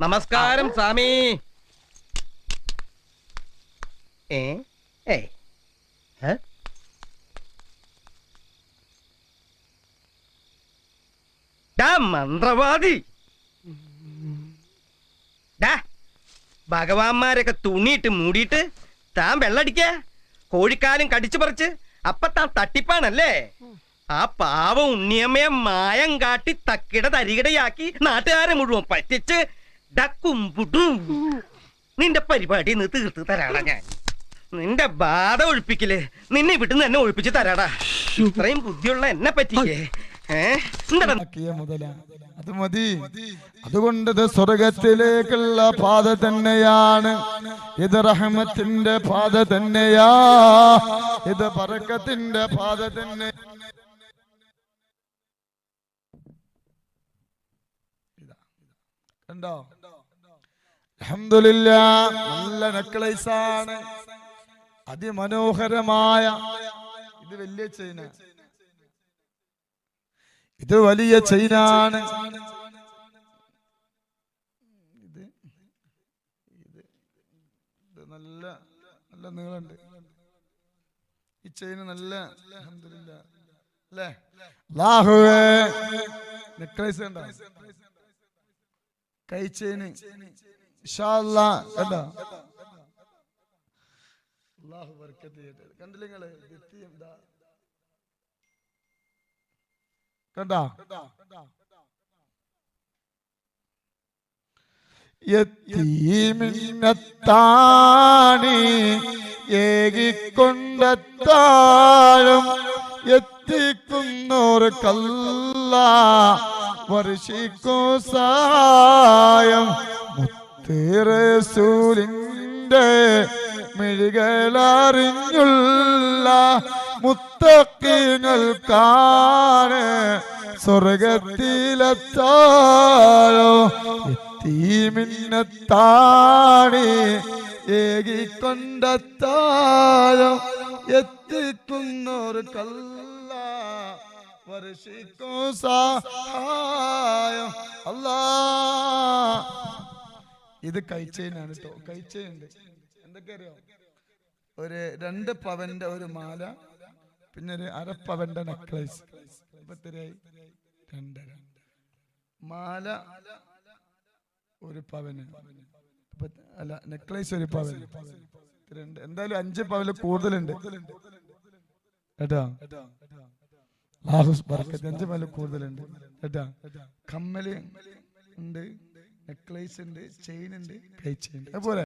നമസ്കാരം സ്വാമി. ഏ? ഏ മന്ത്രവാദി. ഭഗവാന്മാരൊക്കെ തുണിയിട്ട് മൂടിയിട്ട് താൻ വെള്ളടിക്ക? കോഴിക്കാലും കടിച്ചു പറിച്ച് അപ്പൊ താൻ തട്ടിപ്പാണല്ലേ? ആ പാവ ഉണ്ണിയമ്മയെ മായം കാട്ടി തക്കിട തരികിടയാക്കി നാട്ടുകാരെ മുഴുവൻ പറ്റിച്ച് നിന്റെ പരിപാടി നീ തീർത്ത് തരാടാ ഞാൻ. നിന്റെ ബാധ ഒഴിപ്പിക്കൽ നിന്നെ ഇവിടുന്ന് എന്നെ ഒഴിപ്പിച്ച് തരാടാ. ഇത്രയും ബുദ്ധിയുള്ള എന്നെ പറ്റിക്കേ. അത് മതി. അതുകൊണ്ട് സ്വർഗത്തിലേക്കുള്ള പാത തന്നെയാണ്. ഇത് റഹ്മത്തിന്റെ പാത തന്നെയാ. ഇത് പറക്കത്തിന്റെ പാത തന്നെ. കണ്ടോ അൽഹംദുലില്ല നല്ല നെക്ലേസ് ആണ്. അതിമനോഹരമായ. ഇത് വലിയ ചെയിന ഇത് വലിയ ചെയിനാണ് ഇത് ഇത് നല്ല നല്ല നീളണ്ട് ഈ ചെയിന് നല്ല അൽഹംദുലില്ലാ. അല്ലേ? നെക്ലേസ് കണ്ടോ കൈ ചെയിന് ഇൻഷാ അല്ലാ. കണ്ടോ അല്ലാഹു ബർക്കത്ത് ചെയ്യട്ടെ. കണ്ടില്ലേ നിങ്ങൾ? വ്യക്തിയും ഇതാ കണ്ടാ? യത്തീമിന്നത്താണി ഏകിക്കൊണ്ടെത്താഴും എത്തിക്കുന്നോർ കല്ല വർഷിക്കോ സഹായം മുത്തേറസൂലിന്റെ മിഴികളറിഞ്ഞുള്ള മുത്തക്കിങ്ങൾക്കാണ് സ്വർഗത്തിലെത്താഴോ എത്തീമിന്നത്താണി ഏകിക്കൊണ്ടെത്താഴോ എത്തിക്കുന്നോർ കല്ല വർഷിക്കോ സഹായം. അല്ലാ ഇത് കൈച്ചേനാണ് കേട്ടോ കൈച്ചേനുണ്ട് എന്തൊക്കെ അറിയോ ഒരു രണ്ട് പവന്റെ ഒരു മാല പിന്നെ ഒരു അരപ്പവന്റെ നെക്ലേസ് രണ്ടര മാല ഒരു പവന്. അല്ല നെക്ലേസ് ഒരു പവൻ രണ്ട്. എന്തായാലും അഞ്ച് പവന് കൂടുതലുണ്ട്. കേട്ടോ? അഞ്ച് പവന് കൂടുതലുണ്ട്. കേട്ടോ? കമ്മൽ ഉണ്ട്. നെക്ലേസ് ഉണ്ട് ചെയിൻ ഉണ്ട് കൈ ചെയിൻ അതുപോലെ